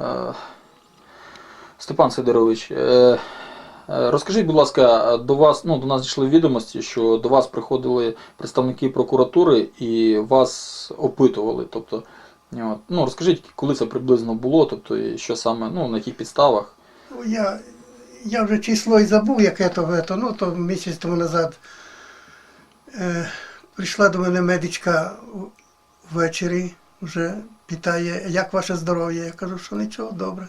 Е, Степан Сидорович, е, е, розкажіть, будь ласка, до вас, ну, до нас дійшли відомості, що до вас приходили представники прокуратури і вас опитували. Тобто, ну, розкажіть, коли це приблизно було, тобто, і що саме, ну, на яких підставах. Ну, Я, я вже число і забув, яке то ну то місяць тому назад. Е, прийшла до мене медичка ввечері, вже питає, як ваше здоров'я? Я кажу, що нічого, добре.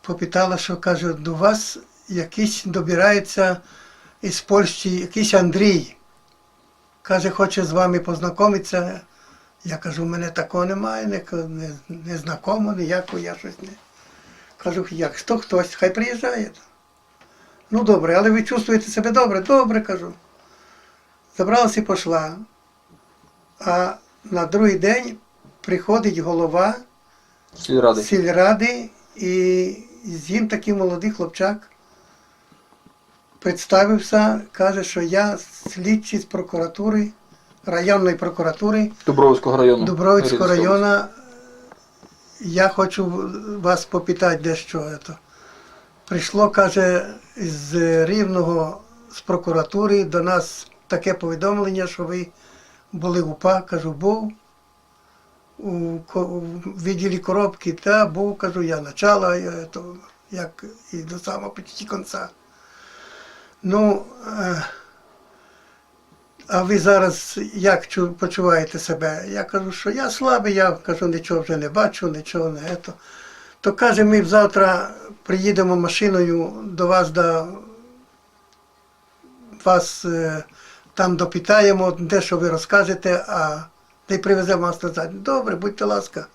Попитала, що каже, до вас якийсь добирається із Польщі, якийсь Андрій. Каже, хоче з вами познайомитися. Я кажу, у мене такого немає, не, не, не знакомо, ніякого, я щось не. Кажу, як хто хтось, хай приїжджає. Ну добре, але ви чувствуєте себе добре? Добре, кажу. Забралася і пішла. А на другий день приходить голова Сільради. сільради і з ним такий молодий хлопчак представився, каже, що я слідчий з прокуратури, районної прокуратури Дубровського району. Дубровицького району. Я хочу вас попитати дещо. це. Прийшло, каже, з Рівного з прокуратури до нас таке повідомлення, що ви були УПА, кажу, був у, відділі коробки, та був, кажу, я то, як і до самого почти кінця. Ну, е, а ви зараз як почуваєте себе? Я кажу, що я слабий, я кажу, нічого вже не бачу, нічого не ето. То каже, ми завтра приїдемо машиною до вас, до вас е, там допитаємо, де що ви розкажете, а де привеземо вас назад. Добре, будьте ласка.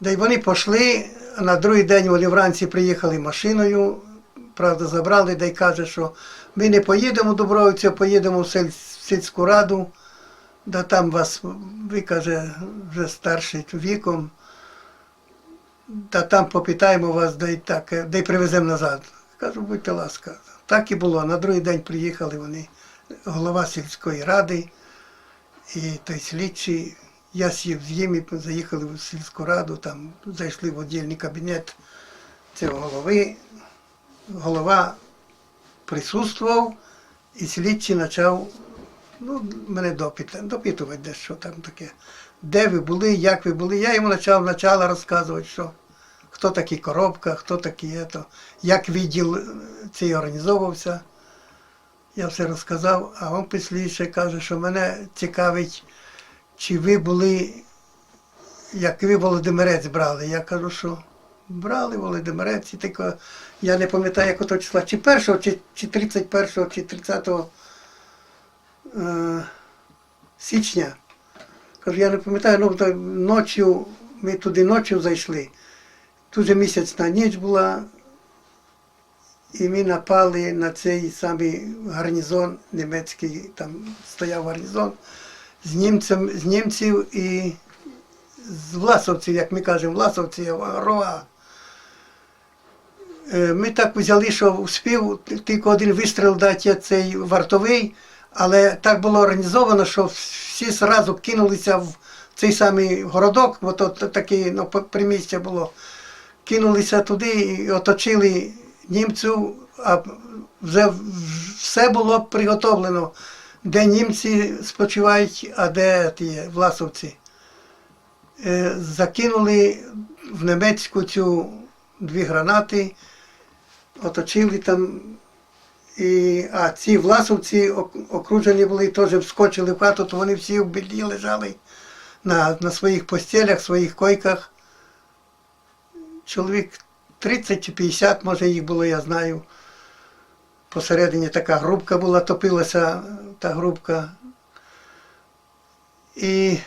Й вони пішли, на другий день вони вранці приїхали машиною, правда, забрали, да й каже, що ми не поїдемо в Дубровицю, поїдемо в сільську раду, да там вас, ви каже, вже старший віком, та там попитаємо вас, й так, е, да й привеземо назад. Кажу, будьте ласка. Так і було. На другий день приїхали вони, голова сільської ради і той слідчий. Я сів з ними, заїхали в сільську раду, там зайшли в віддільний кабінет цього голови. Голова присутствував, і слідчий почав ну, мене допит, допитувати дещо там таке. Де ви були, як ви були. Я йому почав почала розказувати, що хто такий коробка, хто такий як відділ цей організовувався. Я все розказав, а він після каже, що мене цікавить, чи ви були, як ви Володимирець брали. Я кажу, що брали Володимирець, і тільки я не пам'ятаю, якого числа, чи 1, чи, чи 31, чи 30 е, січня. Кажу, я не пам'ятаю, ну ночі, ми туди ночі зайшли. Тут же місяць на ніч була, і ми напали на цей самий гарнізон німецький, там стояв гарнізон з, німцем, з німців і з власовців, як ми кажемо, власовців, рова. Е, Ми так взяли, що успів тільки один вистріл дати цей вартовий, але так було організовано, що всі одразу кинулися в цей самий городок, бо то таке ну, примістя було. Кинулися туди і оточили німців, вже все було приготовлено, де німці спочивають, а де ті власовці. Е, Закинули в німецьку цю дві гранати, оточили там. І, а ці власовці окружені були, теж вскочили в хату, то вони всі в біді лежали на, на своїх постелях, своїх койках. Чоловік 30 чи 50, може їх було, я знаю. Посередині така грубка була, топилася та грубка. І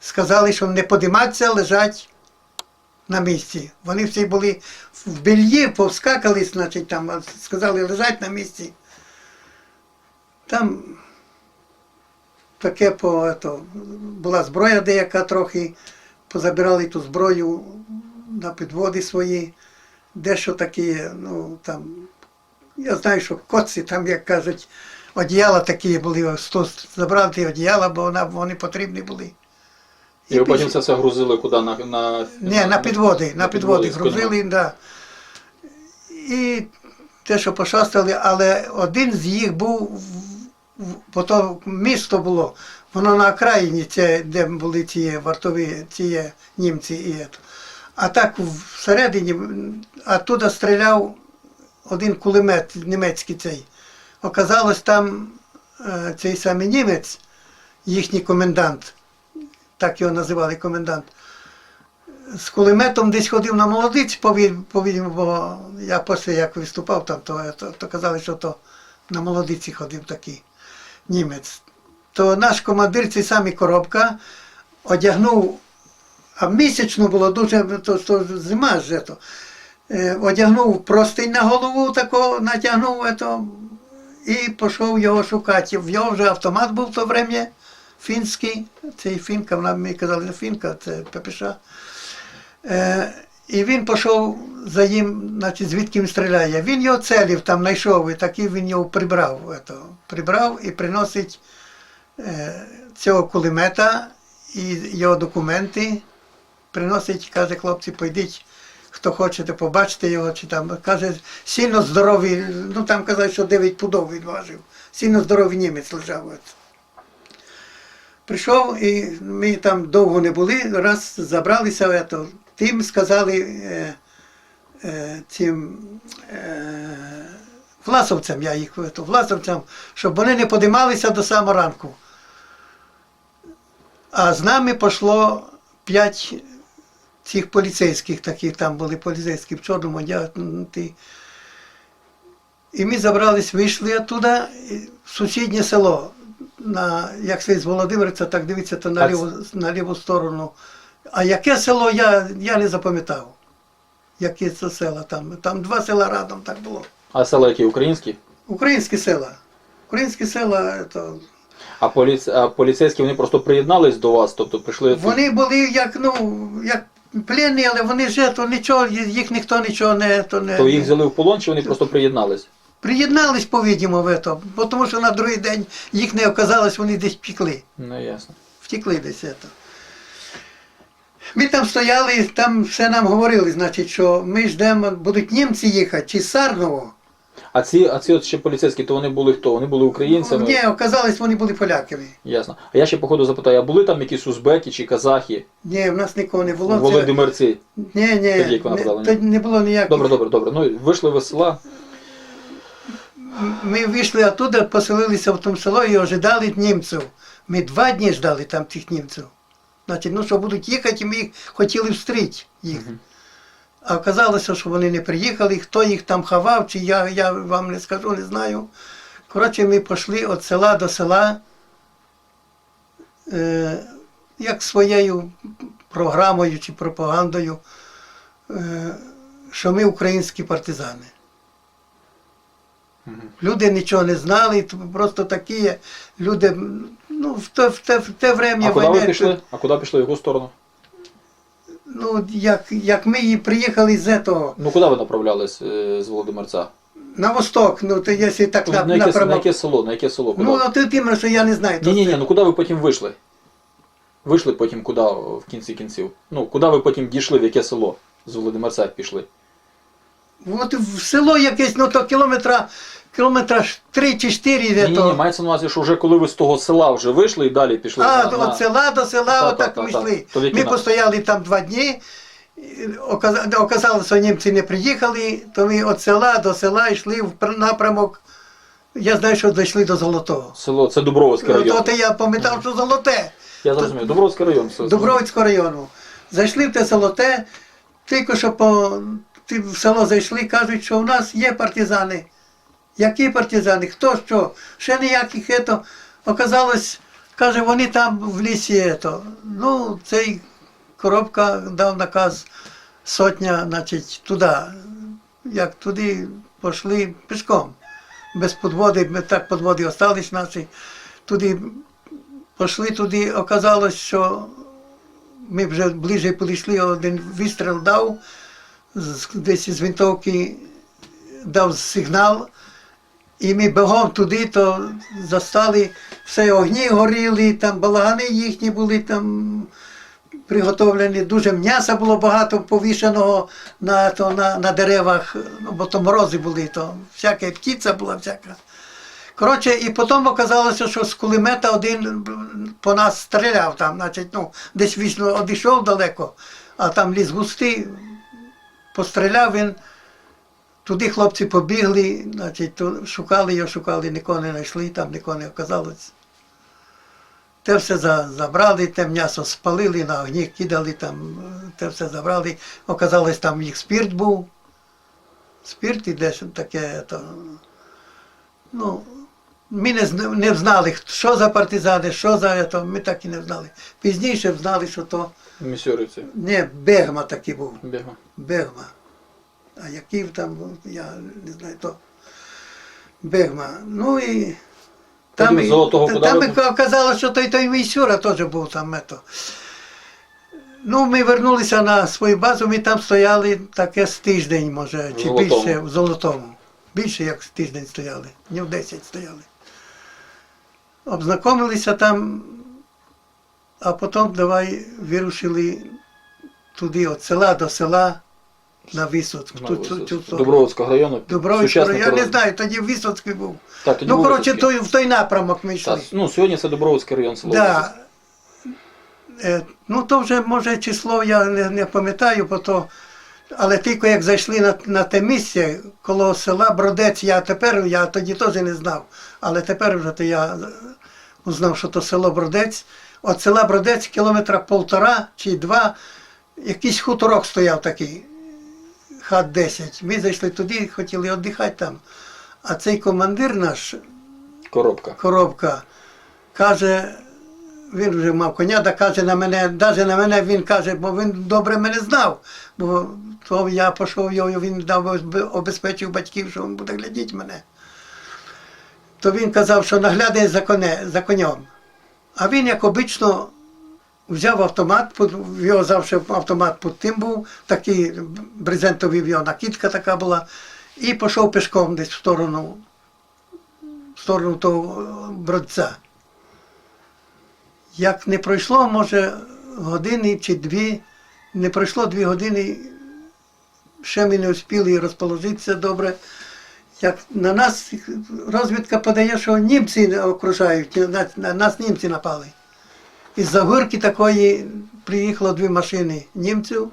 сказали, що не подиматися, лежать на місці. Вони всі були в бельї, повскакали, значить, там, сказали, лежать на місці. Там таке по, то, була зброя деяка трохи, позабирали ту зброю на підводи свої, дещо такі, ну там, я знаю, що коці, там, як кажуть, одіяла такі були, сто забрали одіяла, бо вона, вони потрібні були. І ви потім це все грузили куди? На, на, Ні, на підводи, на підводи конями. грузили, да. І те, що пошастали, але один з їх був, бо то місто було, воно на окраїні, де були ці вартові, ці німці і ето. А так всередині, оттуда стріляв один кулемет німецький цей. Оказалось, там е, цей самий німець, їхній комендант, так його називали комендант, з кулеметом десь ходив на молодиць, повідомо, бо я після як виступав там, то, то, то казали, що то на молодиці ходив такий німець. То наш командир, цей самий коробка, одягнув, а місячно було дуже, то, то зима ж то, е, одягнув простинь на голову, тако, натягнув ето, і пішов його шукати. В його вже автомат був в то время, фінський, цей фінка, вона мені казали, фінка, це ППШ. Е, і він пішов за ним, значить, звідки він стріляє. Він його целів там знайшов, і такий він його прибрав. Ето, прибрав і приносить е, цього кулемета і його документи. Приносить, каже, хлопці, пойдіть, хто хочете, побачите його, чи там. Каже, сильно здоровий, ну там казали, що 9 пудов він важив. Сильно здоровий німець лежав. Прийшов і ми там довго не були, раз забралися, ето, тим сказали е, е, цим е, власовцям, я їх ето, власовцям, щоб вони не подималися до самого ранку. А з нами пішло п'ять цих поліцейських, таких там були поліцейські в чорному одягнуті. І ми забрались, вийшли оттуда в сусіднє село. На, як слід з Володимирця, так дивиться, то на ліву, на ліву сторону. А яке село я, я не запам'ятав. Яке це село там. Там два села радом так було. А села які українські? Українські села. Українські села, то, А, поліц... а поліцейські вони просто приєднались до вас, тобто прийшли. вони були як, ну, як пленні, але вони ж то нічого, їх ніхто нічого не. То, не То їх взяли в полон, чи вони просто приєднались? Приєднались, по-відому, в ето, бо тому що на другий день їх не оказалось, вони десь втекли. Ну ясно. Втекли десь. Ето. Ми там стояли, там все нам говорили, значить, що ми ждемо, будуть німці їхати, чи з Сарново. А ці, а ці от ще поліцейські, то вони були хто? Вони були українцями? Ні, оказалось, вони були поляками. Ясно. А я ще походу запитаю, а були там якісь узбеки чи казахи, Ні, в нас нікого не було. Володимирці? Ні, ні, Тоді, як ви не, ні? тоді не було ніяких. Добре, добре, добре. Ну вийшли ви з села. Ми вийшли оттуда, поселилися в тому село і ожидали німців. Ми два дні ждали там тих німців. Значить, ну що будуть їхати, і ми їх хотіли встріти їх. А оказалося, що вони не приїхали, хто їх там ховав, чи я, я вам не скажу, не знаю. Коротше, ми пішли від села до села, е, як своєю програмою чи пропагандою, е, що ми українські партизани. Люди нічого не знали, просто такі люди, ну, в те, в те, в те время А куди ви пішли? А куди пішли? В яку сторону? Ну, як, як ми і приїхали з этого, Ну куди ви направлялись е, з Володимирця? на восток, ну, то якщо так на, на, яке, на яке село? На яке село? Куди? Ну, а ти тим, що я не знаю. ні, ні, ні, ну куди ви потім вийшли? Вийшли потім куди в кінці кінців? Ну, куди ви потім дійшли, в яке село? З Володимирця пішли? От в село якесь, ну то кілометра, кілометра ж три чи чотири йде Ні, ні, то. ні, мається на увазі, що вже коли ви з того села вже вийшли і далі пішли. А, на, на- від села до села, Та, отак та, ми та, йшли. То в які Ми на- постояли там два дні. і Оказалося, що німці не приїхали, то ми від села до села йшли в пр- напрямок. Я знаю, що дійшли до Золотого. Село, це Дубровицький Ну, район. то я пам'ятав, що золоте. Я зрозумів, Дубровицький район. все. Дубровицького району. Зайшли в те золоте, тільки що по в село зайшли, кажуть, що у нас є партизани. Які партизани? Хто що? Ще ніяких ето. Оказалось, каже, вони там в лісі ето. Ну, цей коробка дав наказ сотня, значить, туди. Як туди пішли пішком. Без подводи, ми так подводи остались наші. Туди пішли туди, оказалось, що ми вже ближче підійшли, один вистріл дав, десь із винтовки дав сигнал, і ми бігом туди, то застали, все огні горіли, там балагани їхні були, там приготовлені, дуже м'яса було багато повішеного на, то, на, на деревах, бо то морози були, то всяка птиця була всяка. Коротше, і потім оказалося, що з кулемета один по нас стріляв там, значить, ну, десь вічно одійшов далеко, а там ліс густий, постріляв він. Туди хлопці побігли, значить, то шукали його, шукали, нікого не знайшли, там нікого не оказалось. Те все за- забрали, те м'ясо спалили, на огні кидали, там, те все забрали. Оказалось, там їх спирт був. Спирт і десь таке. То, ну, ми не, не знали, що за партизани, що за це, ми так і не знали. Пізніше знали, що то Місьорівці. не Бегма такий був. Бігма. Бегма. А який там, я не знаю, то Бегма. Ну і Потім і- там і оказалось, що той той мій Сюра теж був там. Ето. Ну, ми вернулися на свою базу, ми там стояли таке з тиждень, може, чи Золотому. більше в золотому. Більше як з тиждень стояли, днів 10 стояли. Обзнайомилися там, а потім давай вирушили туди, від села до села на Висоцьк. Ну, Тут, тут, тут, тут. Добровольського району. Дубровицький Сучасний район, я не знаю, тоді Висоцький був. Так, тоді Ну, був коротше, Висоцький. той, в той напрямок ми йшли. Так, ну, сьогодні це Добровольський район село. Да. Е, ну, то вже, може, число я не, не пам'ятаю, бо то. Але тільки як зайшли на, на те місце коло села Бродець, я тепер, я тоді теж не знав. Але тепер вже то я узнав, що то село Бродець. От села Бродець кілометра полтора чи два, якийсь хуторок стояв такий, хат 10. Ми зайшли туди, хотіли віддихати там. А цей командир наш, Коробка. коробка, каже, він вже мав коня, да каже на мене, навіть на мене він каже, бо він добре мене знав. Бо то я пішов його, він дав обезпе- обезпечив батьків, що він буде глядіти мене. То він казав, що наглядає за, коне, за конем. А він, як обично, взяв автомат, під- його завжди автомат під тим був, такий брезентовий в його накидка така була, і пішов пішком десь в сторону в сторону того е, бродця. Як не пройшло, може, години чи дві, не пройшло дві години, ще ми не успіли розположитися добре. Як на нас розвідка подає, що німці окружають, на нас німці напали. Із-за горки такої приїхало дві машини німців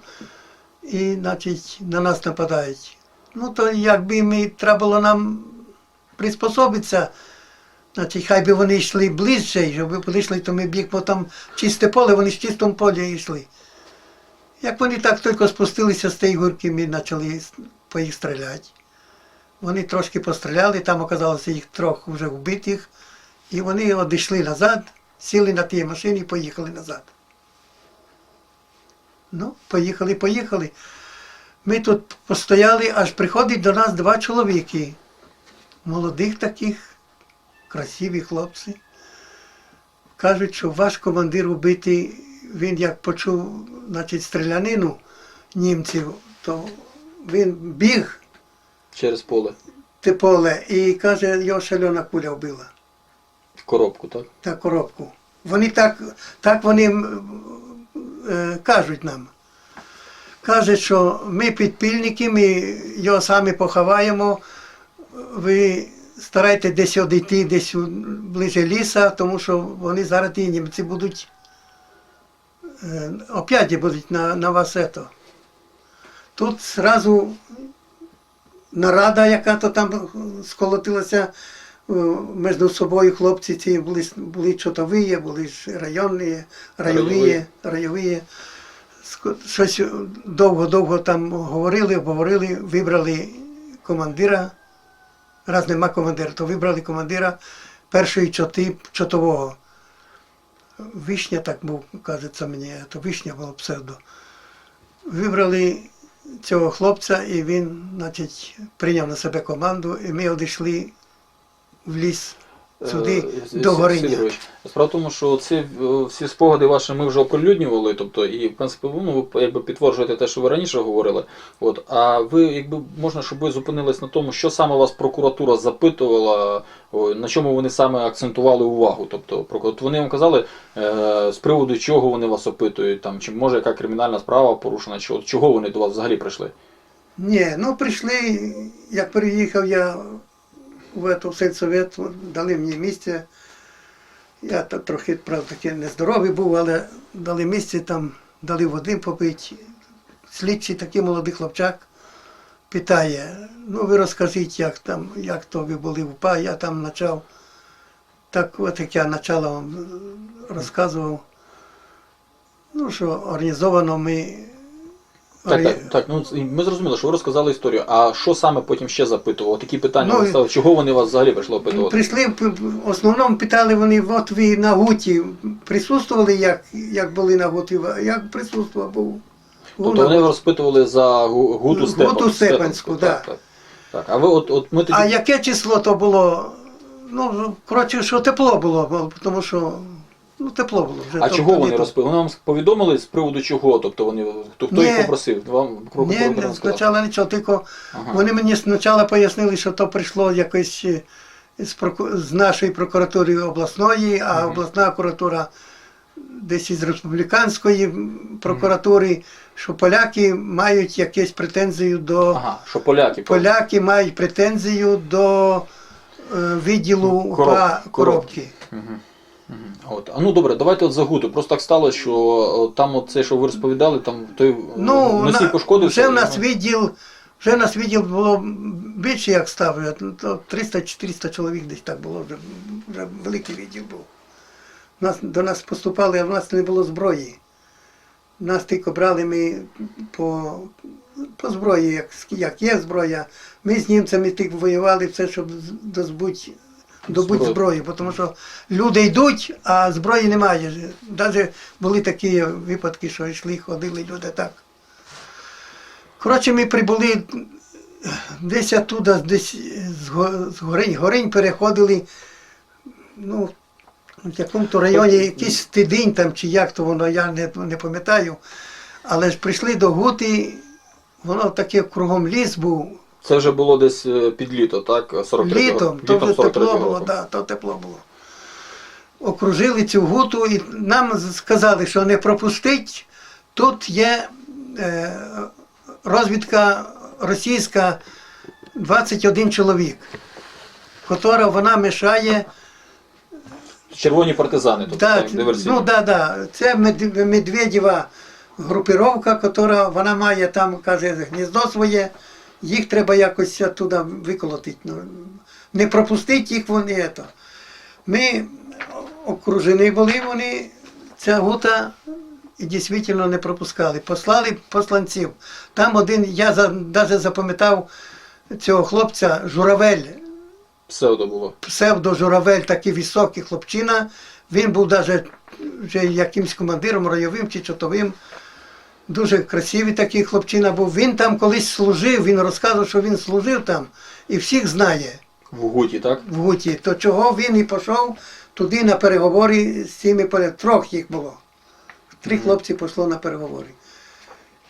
і, значить, на нас нападають. Ну, то якби ми треба було нам приспособитися, значить, хай би вони йшли ближче, щоб вони то ми б їх, бо там чисте поле, вони в чистому полі йшли. Як вони так тільки спустилися з тієї гурки, ми почали по їх стріляти. Вони трошки постріляли, там оказалося їх трьох вже вбитих, і вони одійшли назад, сіли на тій машині і поїхали назад. Ну, поїхали, поїхали. Ми тут постояли, аж приходить до нас два чоловіки, молодих таких, красиві хлопці. Кажуть, що ваш командир убитий, він як почув значить, стрілянину німців, то він біг Через поле. те поле і каже, його шальона куля вбила Коробку, так? та коробку. Вони так, так вони е, кажуть нам. Кажуть, що ми підпільники, ми його самі поховаємо. Ви старайтесь десь одійти, десь ближче ліса, тому що вони зараз ті німці будуть е, опять будуть на, на вас ето. Тут зразу нарада, яка то там сколотилася між собою хлопці ці були, були чотові, були районні, райові, Райові. райові. Щось довго-довго там говорили, обговорили, вибрали командира. Раз нема командира, то вибрали командира першої чоти, чотового. Вишня так був, кажеться мені, то вишня було псевдо. Вибрали цього хлопця, і він, значить, прийняв на себе команду, і ми одійшли в ліс. сюди Е, до Гориня. Справа в тому, що ці е, всі спогади ваші ми вже оприлюднювали, тобто, і в принципі, ну, ви якби підтверджуєте те, що ви раніше говорили. От, а ви, якби можна, щоб ви зупинились на тому, що саме вас прокуратура запитувала, на чому вони саме акцентували увагу. Тобто, от вони вам казали, е, з приводу чого вони вас опитують, там, чи може яка кримінальна справа порушена, чи от чого вони до вас взагалі прийшли? Ні, ну прийшли, як переїхав я в эту сельсовет, дали мені місце. Я трохи, правда, таки нездоровий був, але дали місце там, дали води попити. Слідчий такий молодий хлопчак питає, ну ви розкажіть, як там, як то ви були в УПА, я там почав. Так от як я начало вам розказував. Ну, що організовано ми. Так, так, так, ну ми зрозуміли, що ви розказали історію. А що саме потім ще запитував? Такі питання Ну, ви ставили? Чого вони вас взагалі прийшли опитувати? Прийшли, в основному питали вони, от ви на Гуті присутствували, як, як були на Гуті, як присутствував був. Тобто вони розпитували за Гу- Гуту Гуту Степан. Степанську, да. так, так. Так, а ви от, от ми тоді. А яке число то було? Ну, коротше, що тепло було, тому що ну, тепло було вже. А тобто чого вони літо. розповіли? Вони вам повідомили з приводу чого? Тобто вони хто, хто їх попросив? Вам крок Ні, не, спочатку нічого, тільки Ага. вони мені спочатку пояснили, що то прийшло якось е, з, проку- з нашої прокуратури обласної, а Мгм. обласна прокуратура десь із республіканської прокуратури, що поляки мають якісь претензію до Ага, що поляки. поляки мають претензію до е, відділу Ну, короб- коробки. Мгм. От. А ну добре, давайте от загуту. Просто так сталося, що о, там от це, що ви розповідали, там той Ну, носій пошкодився. вже в нас відділ, вже в нас відділ було більше, як став, ну, то 300-400 чоловік десь так було, вже, вже великий відділ був. Нас, до нас поступали, а в нас не було зброї. Нас тільки брали ми по, по зброї, як, як є зброя. Ми з німцями тільки воювали все, щоб з- дозбуть, добути Зброю. тому що люди йдуть, а зброї немає. Навіть були такі випадки, що йшли, ходили люди так. Коротше, ми прибули десь оттуда, десь з, горинь, горинь переходили, ну, в якому-то районі, якийсь стидинь там, чи як то воно, я не, не пам'ятаю. Але ж прийшли до Гути, воно таке кругом ліс був, Це вже було десь е, під літо, так? 43 літом, то вже 43-го тепло було, да, то тепло було. Окружили цю гуту і нам сказали, що не пропустить. Тут є е, розвідка російська 21 чоловік, котра вона мешає. Червоні партизани, тобто Да, так, диверсійні. ну да, да. Це Медведєва групіровка, котра вона має там, каже, гніздо своє, їх треба якось туди виколотити. Ну, не пропустити їх вони. Ето. Ми окружені були вони, ця гута і дійсно не пропускали. Послали посланців. Там один, я навіть запам'ятав цього хлопця Журавель Псевдо було. псевдо-журавель, такий високий хлопчина. Він був навіть вже якимсь командиром райовим чи чотовим. Дуже красивий такий хлопчина був. Він там колись служив, він розказував, що він служив там і всіх знає В Гуті, так? в Гуті. То чого він і пішов туди на переговори з цими трьох їх було. Три хлопці пішло на переговори.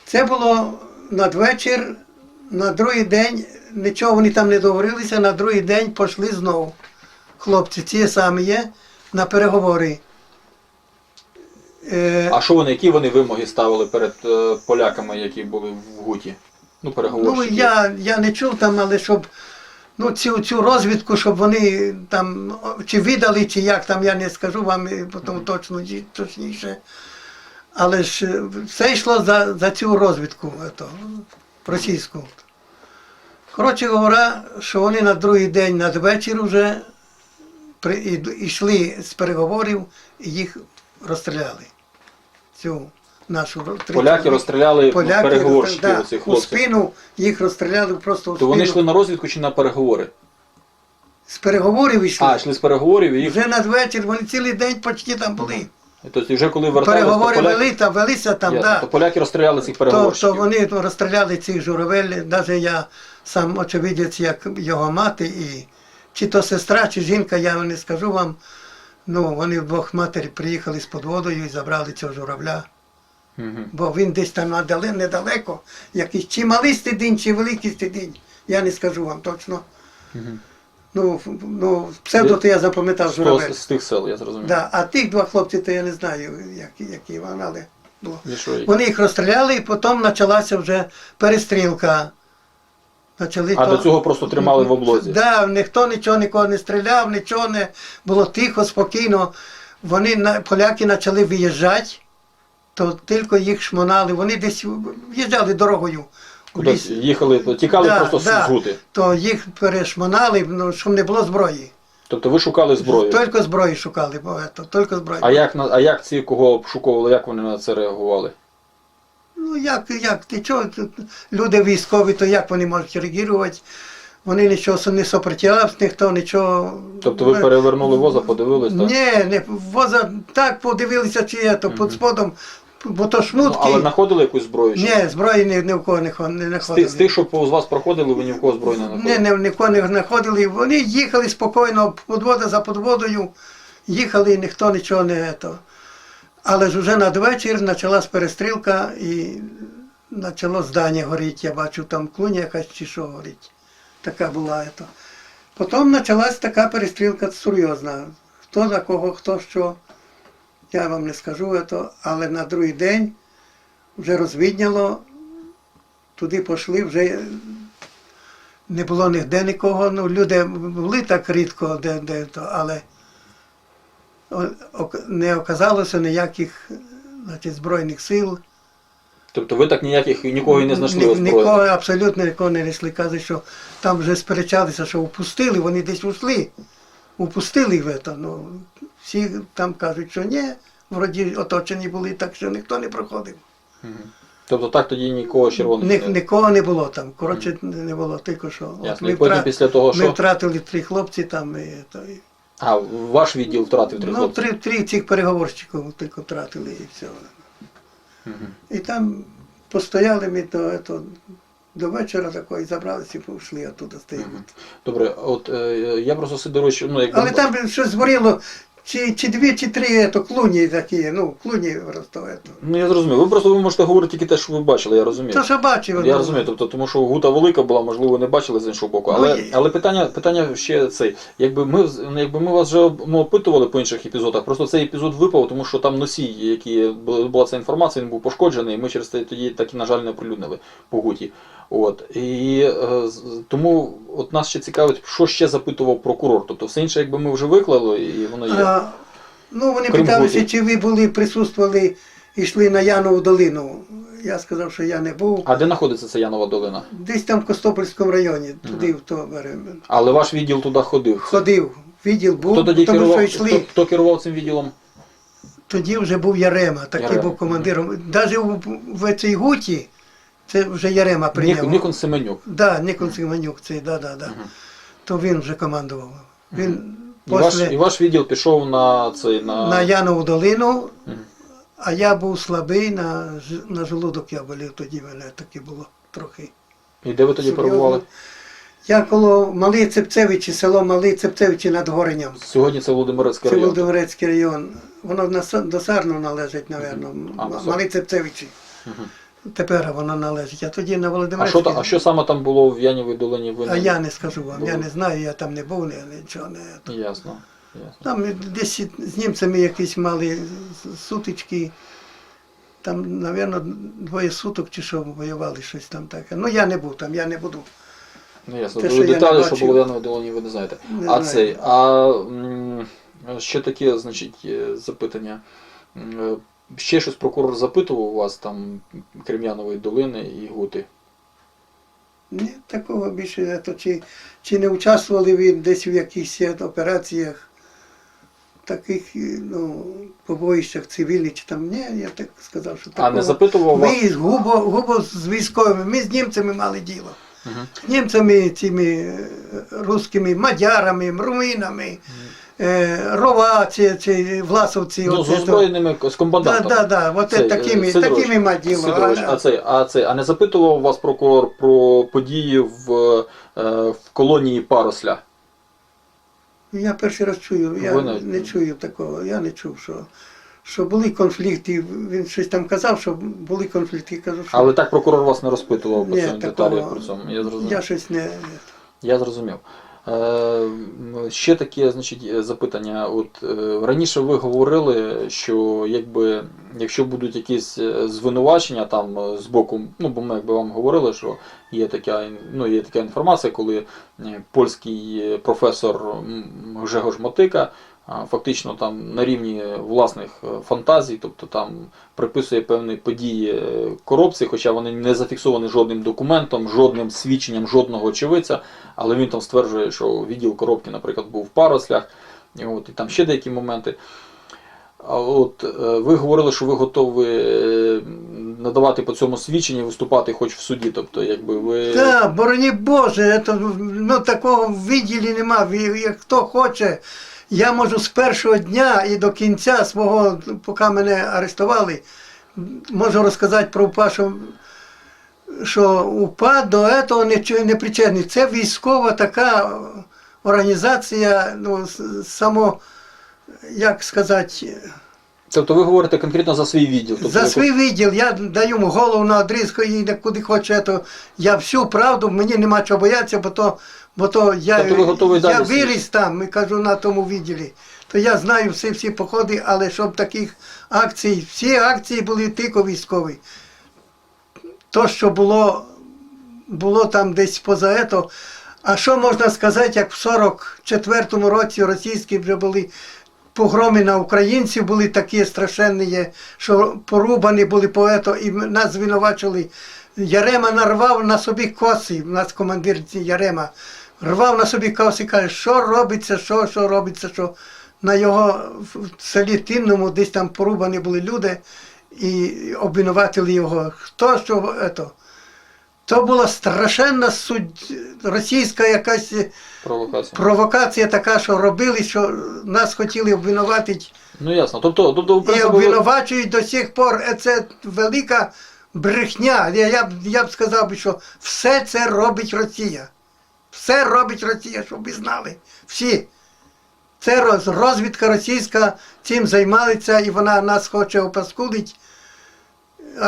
Це було надвечір, на другий день, нічого вони там не договорилися, на другий день пішли знову. Хлопці, ці самі є, на переговори. Е, А що вони, які вони вимоги ставили перед е, поляками, які були в Гуті? Ну, Ну, я, я не чув там, але щоб ну, цю, цю розвідку, щоб вони там чи видали, чи як там, я не скажу вам потім точно точніше. Але ж е, все йшло за, за цю розвідку ето, російську. Коротше говоря, що вони на другий день надвечір вже при, і- йшли з переговорів і їх розстріляли. Цю нашу три Поляки розстріляли Поляки переговорщиків да, оцих у хлопців. спину їх розстріляли просто у То вони йшли на розвідку чи на переговори? З переговорів йшли. А, йшли з переговорів і їх. Вже надвечір вони цілий день почти там були. Тобто вже коли Переговори поляки... вели та велися там, Ясно. да. то поляки розстріляли цих то, переговорщиків. то вони розстріляли цих журавель, навіть я сам очевидець, як його мати і чи то сестра, чи жінка, я не скажу вам. Ну, вони вдвох матері приїхали з подводою і забрали цього журавля. Мгм. Бо він десь там надале, недалеко, якийсь чи малий стидінь, чи великий стидінь. Я не скажу вам точно. Мгм. Ну, ну псевдо то я запам'ятав журавель. з тих сел, я зрозумів. Да. А тих два хлопці, то я не знаю, які, які вони, але було. Вони їх розстріляли, і потім почалася вже перестрілка. Почали А то- до цього просто тримали в облозі. Да, ніхто нічого нікого не стріляв, нічого не було тихо, спокійно. Вони на- поляки почали виїжджати, то тільки їх шмонали. Вони десь в'їжджали дорогою. у Кудись ліс. їхали, тікали Да, просто да. з гути. То їх перешмонали, ну, щоб не було зброї. Тобто ви шукали зброю. Тільки зброї шукали, це, тільки зброю. А як, на- а як ці, кого обшуковували, як вони на це реагували? Ну як, як, ти чого, тут люди військові, то як вони можуть реагувати? Вони нічого не сопротивлялися, ніхто нічого. Тобто ви перевернули воза, подивились, так? Ні, не воза так подивилися, чи є, то під сподом, бо то Ну, шмутки. але знаходили якусь зброю? чи Ні, зброї ні, ні в кого не, знаходили. з тих, що повз вас проходили, ви ні в кого зброї не Ні, знаходили? ні, нікого не знаходили. Вони їхали спокійно, подвода за подводою, їхали, і ніхто нічого не то. Але ж вже надвечір почалась перестрілка і почало здання горіти. Я бачу, там клуня якась чи що горить. Така була. То. Потім почалась така перестрілка серйозна. Хто за кого, хто що. Я вам не скажу, то, але на другий день вже розвідняло, туди пішли, вже не було ніде нікого. Ну, люди були так рідко, де, де то, але не оказалося ніяких значить, збройних сил. Тобто ви так ніяких нікого і не знайшли Ні- Нікого, абсолютно нікого не знайшли. Кажуть, що там вже сперечалися, що упустили, вони десь ушли. Упустили в це. Ну, всі там кажуть, що ні, вроді оточені були, так що ніхто не проходив. Тобто так тоді нікого червоних Ні, не... нікого не було там. Коротше, не було тільки що. От Ясно. ми І потім втра- після того, Ми втратили три хлопці там. І, то, і, А, ваш відділ втратив три ну, хлопці? три, три цих переговорщиків тільки втратили і все. Мгм. І там постояли ми до, то, до вечора такої, забралися і пішли оттуда. Мгм. Добре, от е, я просто Сидорович, ну як Але там щось згоріло, чи, чи дві, чи три то, клуні такі, ну, клуні просто. То, Ну я зрозумів. Ви просто ви можете говорити тільки те, що ви бачили, я розумію. то що бачив. Я ну, розумію, тобто, тому що гута велика була, можливо, не бачили з іншого боку. Але, Ну, але питання, питання ще цей. Якби ми, ну, якби ми вас вже ну, опитували по інших епізодах, просто цей епізод випав, тому що там носій, була була ця інформація, він був пошкоджений, і ми через це тоді так і, на жаль, не оприлюднили по гуті. От. І е, тому от нас ще цікавить, що ще запитував прокурор. Тобто все інше, якби ми вже виклали, і воно є. А, ну, вони питалися, чи ви були, присутствували, йшли на Янову долину. Я сказав, що я не був. А де знаходиться ця Янова долина? Десь там в Костопольському районі, туди в то беремо. Але ваш відділ туди ходив. Ходив, відділ був, Хто тоді тому керував, що йшли. хто, хто керував цим відділом? Тоді вже був Ярема, такий Ярема. був командиром. Навіть в, в цій гуті це вже Ярема прийняв. Нік- Нікон Семенюк. Да, Нікон Симонюк, цей, да, да, да. То він вже командував. Він І ваш, після і ваш відділ пішов на цей на, на Янову долину, а я був слабий, на, ж- на желудок я болів, тоді мене таке було трохи. І де ви тоді серйозно. перебували? Я коло Малий Цепцевичі, село Малий Цепцевичі над Горенням. Сьогодні це Володимирецький Це район. Володимирецький район. Воно на Са- до Сарну належить, напевно. А, Сар- Малий Цепцевичі. Мгм. Тепер воно належить. А тоді на А що, та- а що саме там було в Янівій долині? Ви А не- я не скажу вам, я не знаю, я там не був, не, нічого не. Ясно. Ясно. Там десь з німцями якісь мали сутички. Там, напевно, двоє суток чи що воювали щось там таке. Ну я не був там, я не буду. Ну, ясно. Те, Ви що я не деталі, що бачив. було в Яновій долині, ви не знаєте. Не а знаю. цей, а м, ще таке, значить, е, запитання. М, е, Ще щось прокурор запитував у вас там, крім Янової долини і Гути? Ні, такого більше. То, чи, чи не участвували ви десь в якихось е, операціях, таких ну, побоїщах цивільних, чи там ні, я так сказав, що А не запитував вас? Ми з губо, губо з військовими, ми з німцями мали діло. З німцями, цими е, русскими, мадярами, руминами, е, рова, ці, ці власовці. Ну, з озброєними, з Да, комбатантами. да, да, от Цей, е, такими, Сидорович, такими ма. Сидорович, А- цей, а цей, а не запитував вас прокурор про події в, в колонії Паросля? Я перший раз чую, я не- чую такого, я не чув, що, що були конфлікти. Він щось там казав, що були конфлікти. Кажу, що Але так прокурор вас не розпитував про Ні, такого- деталі про цьому. Я зрозумів. я щось не. Я зрозумів. Е, ще таке значить, запитання. От, е, раніше ви говорили, що якби, якщо будуть якісь е, звинувачення там е, з боку, ну бо ми якби вам говорили, що є така, ін- ну, є така інформація, коли е, польський професор м, Гжегош Мотика фактично там на рівні власних е, фантазій, тобто там приписує певні події е, корупції, хоча вони не зафіксовані жодним документом, жодним свідченням, жодного очевидця, але він там стверджує, що відділ коробки, наприклад, був в парослях, і, от, і там ще деякі моменти. От е, ви говорили, що ви готові надавати по цьому свідчення виступати хоч в суді. Тобто, якби ви. Так, бороні Боже, это, ну такого в відділі нема. Як хто хоче, я можу з першого дня і до кінця свого, поки мене арештували, можу розказати про УПА, що, що УПА до цього не, не причетний. Це військова така організація, ну, само, як сказати, Тобто ви говорите конкретно за свій відділ. Тобто, за свій відділ я даю йому голову на одрізку і куди хоче, то я всю правду, мені нема чого боятися, бо то, бо то я, Тобто ви я виріс там, кажу, на тому відділі. То я знаю всі всі походи, але щоб таких акцій, всі акції були тільки військові. То, що було, було там десь поза ето. А що можна сказати, як в 44-му році російські вже були погроми на українців були такі страшенні, що порубані були поето, і нас звинувачили. Ярема нарвав на собі коси, у нас командир Ярема, рвав на собі коси, каже, що робиться, що, що робиться, що на його в селі Тинному десь там порубані були люди і обвинуватили його. Хто що ето? То була страшенна судь, російська якась Провокація. провокація така, що робили, що нас хотіли обвинуватити. Ну ясно. Тобто, тобто в І принципі, обвинувачують до сих пор. Е, Це велика брехня. Я, я, б- я б сказав, що все це робить Росія. Все робить Росія, щоб ви знали. Всі. Це роз- розвідка російська цим займається, і вона нас хоче опаскудити.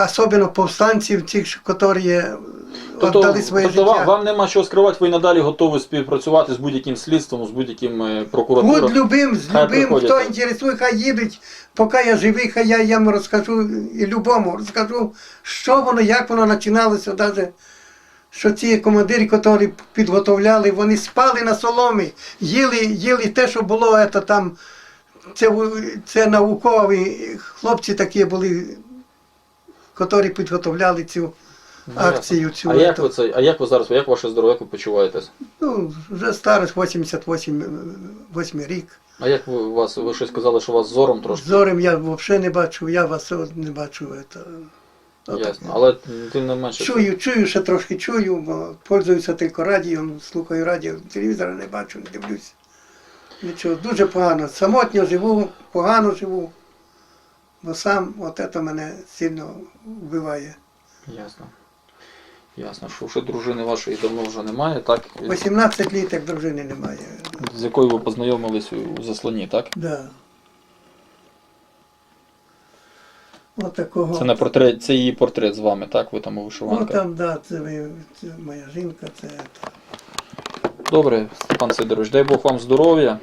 Особливо повстанців, цих, які Тобто, віддали своє тобто життя. вам, вам нема чого скривати, ви і надалі готові співпрацювати з будь-яким слідством, з будь-яким е, прокуратурою. Будь любим, з Хай любим, приходять. хто інтересує, хай їдуть, поки я живий, хай я їм розкажу і любому розкажу, що воно, як воно починалося, навіть, що ці командири, які підготовляли, вони спали на соломі, їли, їли те, що було, ето, там, це, у- це наукові хлопці такі були, які підготовляли цю. Акцію. Цю, А як ви це? А як ви зараз? Як ваше здоров'я, як ви почуваєтесь? Ну, вже старость 88 8 рік. А як ви у вас? Ви щось казали, що у вас зором трошки? Зорем я взагалі не бачу, я вас не бачу. Это. Ясно. Але тим не менше. Чую, чую, ще трошки чую, бо пользуюся тільки радіо, слухаю радіо, телевізора не бачу, не дивлюся. Нічого, дуже погано. Самотньо живу, погано живу. Бо сам от це мене сильно вбиває. Ясно. Ясно, що вже дружини вашої давно вже немає, так? 18 літ, як дружини немає. З якою ви познайомились у заслоні, так? Да. От такого. Це на портрет, це її портрет з вами, так? Ви там у Ну вишиванках. там, да, це, ви- це моя жінка, це. Добре, Степан Сидорович, дай Бог вам здоров'я.